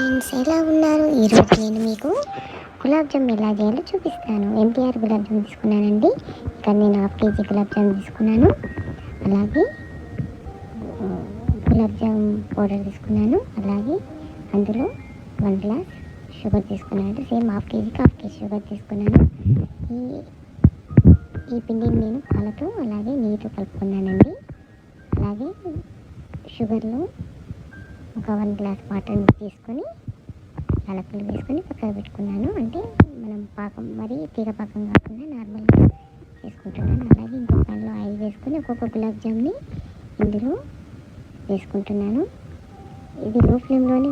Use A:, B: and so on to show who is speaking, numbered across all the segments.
A: Friends ఎలా ఉన్నారు? ఈరోజు నేను మీకు గులాబ్ జామ్ ఎలా చేయాలో చూపిస్తాను. ఎన్టీఆర్ గులాబ్ జామ్ తీసుకున్నానండి. ఇక్కడ నేను హాఫ్ కేజీ గులాబ్ జామ్ తీసుకున్నాను. అలాగే గులాబ్ జామ్ పౌడర్ తీసుకున్నాను. అలాగే అందులో వన్ గ్లాస్ షుగర్ తీసుకున్నాను సేమ్ హాఫ్ కేజీకి హాఫ్ కేజీ షుగర్ తీసుకున్నాను. ఈ ఈ పిండిని నేను పాలతో అలాగే నీటితో కలుపుకున్నానండి. అలాగే షుగర్లో ఒక వన్ గ్లాస్ వాటర్ తీసుకొని తలపులు వేసుకొని పక్కన పెట్టుకున్నాను. అంటే మనం పాకం మరి తీగ పాకం కాకుండా నార్మల్గా వేసుకుంటున్నాను. అలాగే ఇంకో పనిలో ఆయిల్ వేసుకొని ఒక్కొక్క గులాబ్ జామ్ని ఇందులో వేసుకుంటున్నాను. ఇది లో ఫ్లేమ్లోనే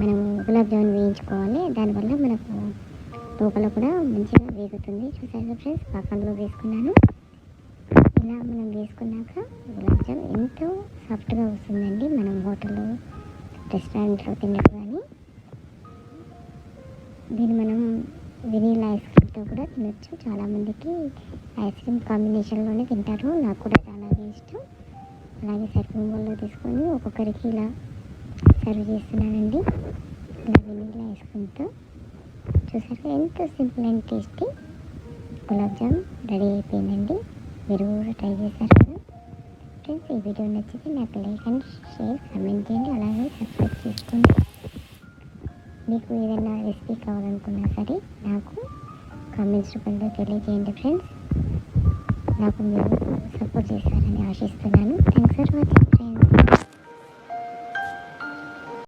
A: మనం గులాబ్ జామున్ వేయించుకోవాలి. దానివల్ల మనకు లోపల కూడా మంచిగా వేగుతుంది. చూసారు ఫ్రెండ్స్? పాకంలో వేసుకున్నాను. ఇలా మనం వేసుకున్నాక గులాబ్ జామ్ ఎంతో సాఫ్ట్గా వస్తుందండి. మనం హోటల్లో రెస్టారెంట్లో తిన్నట్టు కానీ దీన్ని మనం వెనీలా ఐస్ క్రీమ్తో కూడా తినొచ్చు. చాలామందికి ఐస్ క్రీమ్ కాంబినేషన్లోనే తింటారు. నాకు కూడా చాలా ఇష్టం. అలాగే సర్వింగ్ బౌల్లో తీసుకొని ఒక్కొక్కరికి ఇలా సర్వ్ చేస్తున్నానండి. ఇలా వెనీలా ఐస్ క్రీమ్తో. చూసారు? ఎంతో simple and tasty. Gulab jam ready అయిపోయిందండి. మీరు కూడా ట్రై చేశారు? ఈ వీడియో నచ్చితే నాకు లైక్ అండ్ షేర్ కమెంట్ చేయండి. అలాగే సబ్స్క్రైబ్ చేసుకోండి. మీకు ఏదైనా రెసిపీ కావాలనుకున్నా సరే నాకు కామెంట్స్ రూపంలో తెలియజేయండి ఫ్రెండ్స్. నాకు మీరు సపోర్ట్ చేస్తారని ఆశిస్తున్నాను. Thanks for watching